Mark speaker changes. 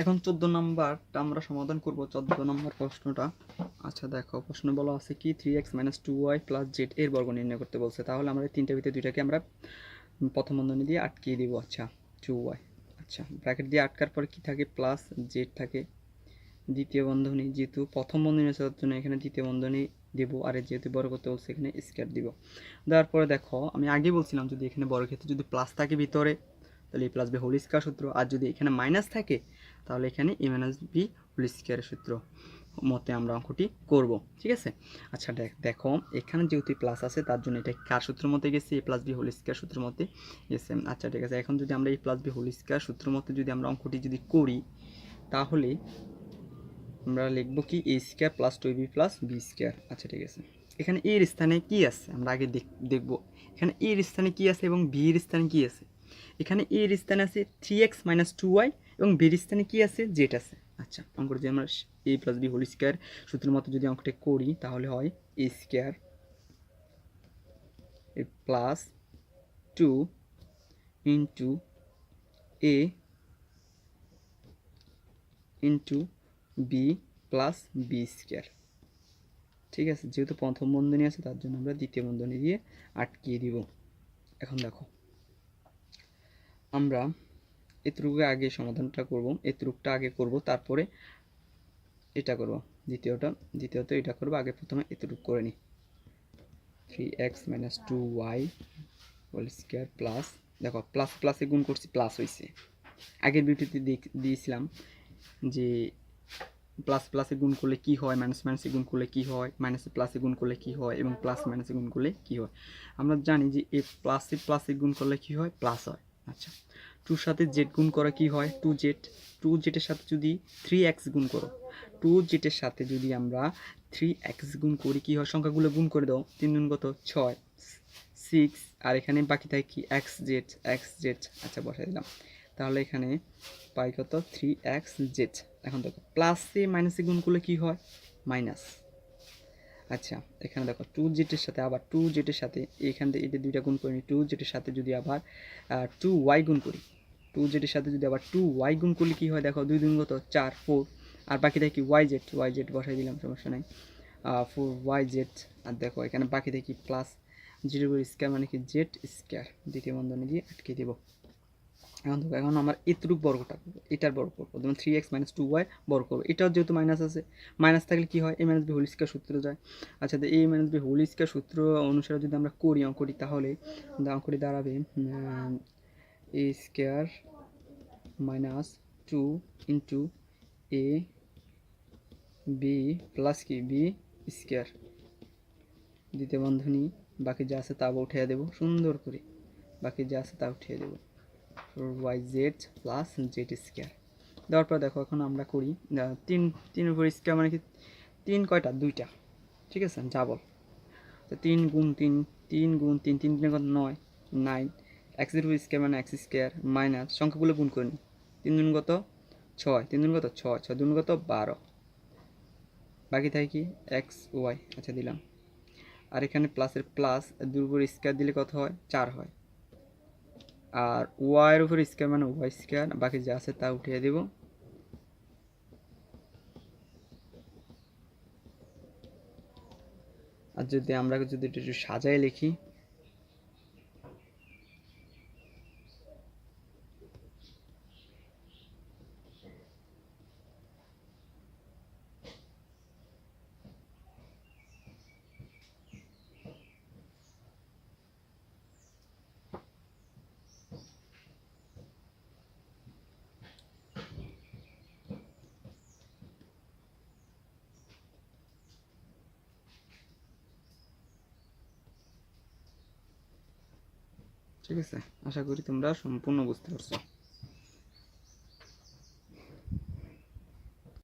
Speaker 1: এখন চোদ্দ নম্বরটা আমরা সমাধান করব, চোদ্দ নম্বর প্রশ্নটা। আচ্ছা দেখো, প্রশ্ন বলা আছে কি three X minus two Y plus Z এর বর্গ নির্ণয় করতে বলছে। তাহলে আমরা এই তিনটা ভিতরে দুইটাকে আমরা প্রথম বন্ধনী দিয়ে আটকিয়ে দিব আচ্ছা টু ওয়াই আচ্ছা ব্র্যাকেট দিয়ে আটকার পরে কি থাকে? প্লাস জেড থাকে। দ্বিতীয় বন্ধনী যেহেতু প্রথম বন্ধনী আছে তার জন্য এখানে দ্বিতীয় বন্ধনী দেবো, আর যেহেতু বড় করতে বলছে, এখানে স্কোয়ার দিব। দেওয়ার পরে দেখো, আমি আগে বলছিলাম, যদি এখানে বড় ক্ষেত্রে যদি প্লাস থাকে ভিতরে, তাহলে A plus B whole square সূত্র, আর যদি এখানে মাইনাস থাকে তাহলে এখানে এ মাইনাস বি হোল স্কোয়ারের সূত্র মতে আমরা অঙ্কটি করব, ঠিক আছে? আচ্ছা দেখ এখানে যেহেতু প্লাস আছে, তার জন্য এটা কার সূত্র মতে গেছে? A plus B whole square সূত্রের মধ্যে গেছে। আচ্ছা ঠিক আছে, এখন যদি আমরা এই প্লাস বি হোল স্কোয়ার সূত্রের মধ্যে যদি আমরা অঙ্কটি যদি করি, তাহলে আমরা লিখব কি? A square plus two B plus B square আচ্ছা ঠিক আছে। এখানে এর স্থানে কি আছে? আমরা আগে দেখব। এখানে এর স্থানে কি আছে এবং বির স্থানে কি আছে? এখানে এর স্থানে আছে three X minus two Y এবং বির স্থানে কি আছে? জেড আছে। আচ্ছা অঙ্কটা যদি আমরা A plus B whole square সূত্রের মতো যদি অঙ্কটা করি, তাহলে হয় A square plus two into A into B plus B square ঠিক আছে, যেহেতু প্রথম বন্ধনী আছে, তার জন্য আমরা দ্বিতীয় বন্ধনী দিয়ে আটকিয়ে দিব। এখন দেখো, আমরা এতটুকু আগে সমাধানটা করব, এতটুকটা আগে করব, তারপরে এটা করব। দ্বিতীয়টা, দ্বিতীয়ত এটা করব, আগে প্রথমে এতটুকু করে নিই। Three X minus two Y whole square plus দেখো প্লাস প্লাসে গুণ করছি প্লাস হয়েছে আগের ভিডিওতে দিয়েছিলাম যে প্লাস প্লাসে গুণ করলে কি হয় মাইনাস মাইনাসে গুণ করলে কি হয় মাইনাসে প্লাসে গুণ করলে কি হয়, এবং প্লাস মাইনাসে গুণ করলে কি হয়। আমরা জানি যে এ প্লাসে প্লাসে গুণ করলে কি হয় প্লাস হয়। আচ্ছা। টুর সাথে জেড গুণ করা কি হয়? টু জেড টু জেটের সাথে যদি থ্রি এক্স গুণ করো টু জেটের সাথে যদি আমরা থ্রি এক্স গুণ করি, কী হয়? সংখ্যাগুলো গুণ করে দাও। তিন গুণ কত? ছয়। সিক্স আর এখানে বাকি থাকে কি? এক্স জেড এক্স জেড আচ্ছা বসাই দিলাম। তাহলে এখানে পাই কত? থ্রি এক্স জেড এখন দেখো প্লাসে মাইনাসে গুণ করলে কী হয়? মাইনাস আচ্ছা এখানে দেখো টু জেটের সাথে আবার টু জেটের সাথে, এখান থেকে এটা দুইটা গুণ করি টু জেটের সাথে যদি আবার টু ওয়াই গুণ করি টু জেডের সাথে যদি আবার টু ওয়াই গুণ করলে কী হয়? দেখো, দুই দুই কত? চার ফোর আর বাকি দেখি ওয়াই জেড ওয়াই জেড বসাই দিলাম, সমস্যা নাই। ফোর ওয়াই জেড আর দেখো, এখানে বাকি দেখি প্লাস জিরো স্কোয়ার মানে কি? জেড স্কোয়ার দ্বিতীয় বন্ধনী দিয়ে আটকে দেবো। এখন দেখো, এখন আমার এতটুকু বর্গটা এটার বর্গ করব। যেমন three X minus two Y বর্গ করব। এটাও যেহেতু মাইনাস আছে। মাইনাস থাকলে কী হয়? A minus B whole square সূত্র যায়। আচ্ছা তো এই মাইনাস বি হোল স্কোয়ার সূত্র অনুসারে যদি আমরা করি অঙ্কটি, তাহলে অঙ্কটি দাঁড়াবে A square minus two into A B plus কি বি স্কোয়ার দ্বিতীয় বন্ধনী, বাকি যা আছে তা উঠিয়ে দেবো, সুন্দর করে। বাকি যা আছে তা উঠিয়ে দেবো। Y Z plus Z square দেওয়ার পর দেখো, এখন আমরা করি তিন তিন উপর স্কোয়ার মানে কি, তিন কয়টা? দুইটা। ঠিক আছে? ডাবল তো তিন গুণ তিন তিন গুণ তিন তিন তিন কত? নয়। নাইন এক্সের উপর স্কোয়ার মানে এক্স স্কোয়ার মাইনাস সংখ্যাগুলো গুণ করে নিই তিন দুন কত? ছয়। তিন দুন কত? ছয়। ছয় দুন কত? বারো। বাকি থাকে কি? এক্স ওয়াই আচ্ছা দিলাম। আর এখানে প্লাসের প্লাস দুর উপর স্কোয়ার দিলে কত হয়? চার হয়। আর ওয়াইয়ের উপর স্কোয়ার মানে ওয়াই স্কোয়ার বাকি যা আছে তা উঠিয়ে দেব। আর যদি আমরা যদি একটু সাজায় লিখি ঠিক আছে? আশা করি তোমরা সম্পূর্ণ বুঝতে পারছ।